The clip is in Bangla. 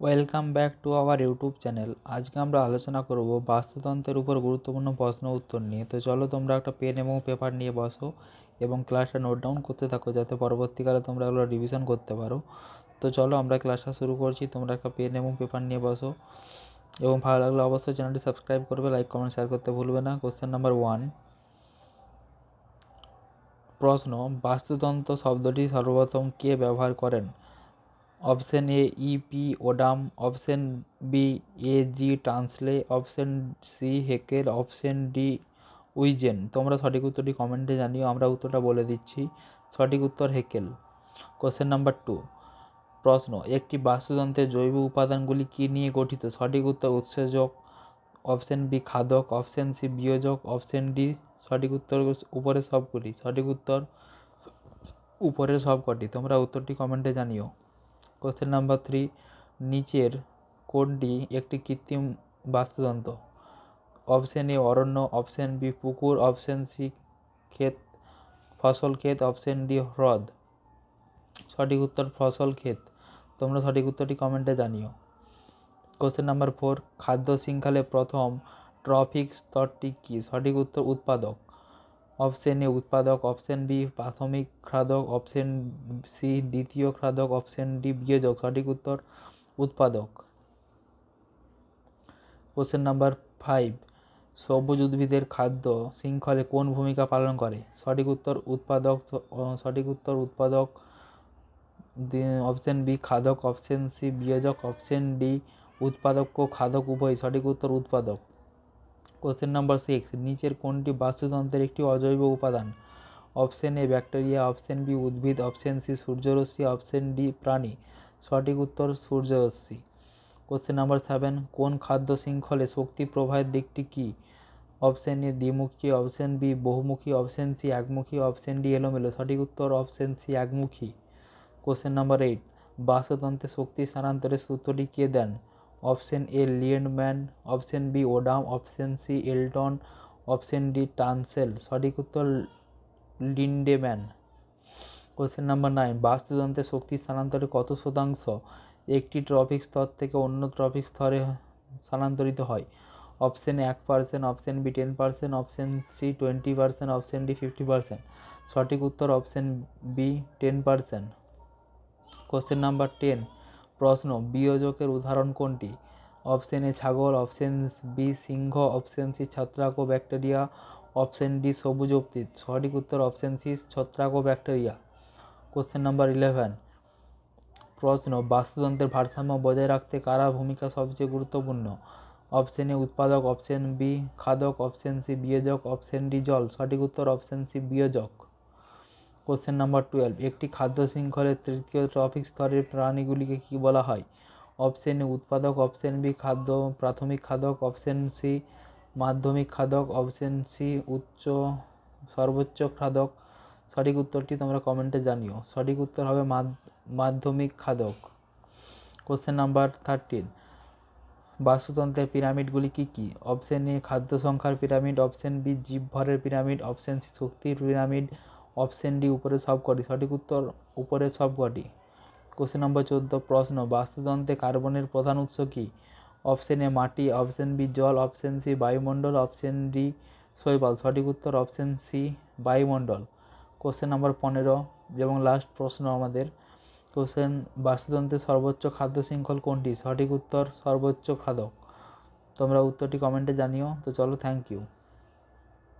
Welcome back to our YouTube channel আজকে আমরা আলোচনা করব বাস্তুতন্ত্রের উপর গুরুত্বপূর্ণ প্রশ্ন উত্তর নিয়ে। তো চলো তোমরা একটা পেন এবং পেপার নিয়ে বসো এবং ক্লাসটা নোট ডাউন করতে থাকো যাতে পরবর্তীকালে তোমরা এগুলো রিভিশন করতে পারো। তো চলো আমরা ক্লাসটা শুরু করছি। তোমরা একটা পেন এবং পেপার নিয়ে বসো এবং ভালো লাগলে অবশ্যই চ্যানেলটি সাবস্ক্রাইব করবে লাইক কমেন্ট শেয়ার করতে ভুলবে না। কোশ্চেন নাম্বার ওয়ান প্রশ্ন, বাস্তুতন্ত্র শব্দটি সর্বপ্রথম কে ব্যবহার করেন? Option A E P Odum, option B A G Tansley option C Haeckel, option D উইজেন। তোমরা সঠিক উত্তরটি কমেন্টে জানিও, আমরা উত্তরটা বলে দিচ্ছি। সঠিক উত্তর হেকেল। Question number two. প্রশ্ন, একটি বাস্তুতন্ত্রের জৈব উপাদানগুলি কী নিয়ে গঠিত? সঠিক উত্তর উৎসেচক, অপশন বি খাদক, অপশন সি বিয়োজক, অপশন ডি সঠিক উত্তর উপরের সবগুলি। সঠিক উত্তর উপরের সবকটি। তোমরা উত্তরটি কমেন্টে জানিও। কোশ্চেন নাম্বার থ্রি নিচের কোনটি একটি কৃত্রিম বাস্তুতন্ত্র। অপশন এ অরণ্য। অপশন বি পুকুর। অপশন সি ক্ষেত। ফসল ক্ষেত। অপশন ডি হ্রদ। সঠিক উত্তর, ফসল ক্ষেত। তোমরা সঠিক উত্তরটি কমেন্টে জানিও। কোশ্চেন নাম্বার ফোর খাদ্য শৃঙ্খলে প্রথম ট্রফিক স্তরটি কী? সঠিক উত্তর, উৎপাদক। অপশন এ উৎপাদক, অপশন বি প্রাথমিক খাদক, অপশন সি দ্বিতীয় খাদক, অপশন ডি বিয়োজক। সঠিক উত্তর উৎপাদক। কোশ্চেন নাম্বার ফাইভ সবুজ উদ্ভিদের খাদ্য শৃঙ্খলে কোন ভূমিকা পালন করে? সঠিক উত্তর উৎপাদক, সঠিক উত্তর উৎপাদক অপশন বি খাদক, অপশন সি বিয়োজক, অপশন ডি উৎপাদক ও খাদক উভয় সঠিক উত্তর উৎপাদক। কোশ্চেন নাম্বার সিক্স নিচের কোনটি বাস্তুতন্ত্রের একটি অজৈব উপাদান? Option A bacteria option B উদ্ভিদ. অপশন সি সূর্যরশ্মি. অপশন ডি প্রাণী। সঠিক উত্তর, সূর্যরশ্মি। কোশ্চেন নাম্বার সেভেন কোন খাদ্য শৃঙ্খলে শক্তি প্রবাহের দিকটি কী? অপশন এ দ্বিমুখী. অপশন বি বহুমুখী. অপশন সি একমুখী. অপশন ডি এলোমেলো। সঠিক উত্তর অপশন সি একমুখী। কোশ্চেন নাম্বার এইট বাস্তুতন্ত্রে শক্তি স্থানান্তরের সূত্রটি কে দেন? Option A Lindeman, option B Odum, option C Elton, option D Tansley. সঠিক উত্তর লিন্ডেম্যান। Question number nine. বাস্তুতন্ত্রে শক্তি স্থানান্তরে কত শতাংশ? একটি ট্রফিক স্তর থেকে অন্য ট্রফিক স্তরে স্থানান্তরিত হয়। অপশন এক percent, option B ten percent, option C twenty percent, option D fifty percent. সঠিক উত্তর option B ten percent. Question number ten. প্রশ্ন, বিয়োজকের উদাহরণ কোনটি? অপশন এ ছাগল, অপশন বি সিংহ, অপশন সি ছত্রাক ও ব্যাকটেরিয়া, অপশন ডি সবুজ উদ্ভিদ। সঠিক উত্তর অপশন সি ছত্রাক ও ব্যাকটেরিয়া। Question number eleven. প্রশ্ন, বাস্তুতন্ত্রের ভারসাম্য বজায় রাখতে কারা ভূমিকা সবচেয়ে গুরুত্বপূর্ণ? অপশন এ উৎপাদক, অপশন বি খাদক, অপশন সি বিয়োজক, অপশন ডি জল। সঠিক উত্তর অপশন সি বিয়োজক। কোশ্চেন নাম্বার টুয়েলভ একটি খাদ্য শৃঙ্খলের তৃতীয় ট্রফিক স্তরের প্রাণীগুলিকে কী বলা হয়? অপশন এ উৎপাদক। অপশন বি খাদ্য। প্রাথমিক খাদক। অপশন সি মাধ্যমিক খাদক। অপশন সি উচ্চ, সর্বোচ্চ খাদক। সঠিক উত্তরটি তোমরা কমেন্টে জানিও। সঠিক উত্তর হবে মাধ্যমিক খাদক। কোশ্চেন নাম্বার থার্টিন বাস্তুতন্ত্রের পিরামিডগুলি কী কী? অপশন এ খাদ্য সংখ্যার পিরামিড। অপশন বি জীবভরের পিরামিড। অপশন সি শক্তির পিরামিড। অপশন ডি উপরের সবকটি, সঠিক উত্তর উপরের সবকটি। কোশ্চেন নম্বর চোদ্দ, প্রশ্ন, বাস্তুতন্ত্রে কার্বনের প্রধান উৎস কী? অপশন এ মাটি অপশন বি জল অপশন সি বায়ুমণ্ডল অপশন ডি শৈবাল। সঠিক উত্তর অপশন সি বায়ুমণ্ডল। কোশ্চেন নাম্বার পনেরো, এবং লাস্ট প্রশ্ন আমাদের। কোশ্চেন বাস্তুতন্ত্রের সর্বোচ্চ খাদ্য শৃঙ্খল কোনটি? সঠিক উত্তর, সর্বোচ্চ খাদক। তোমরা উত্তরটি কমেন্টে জানিও। তো চলো থ্যাংক ইউ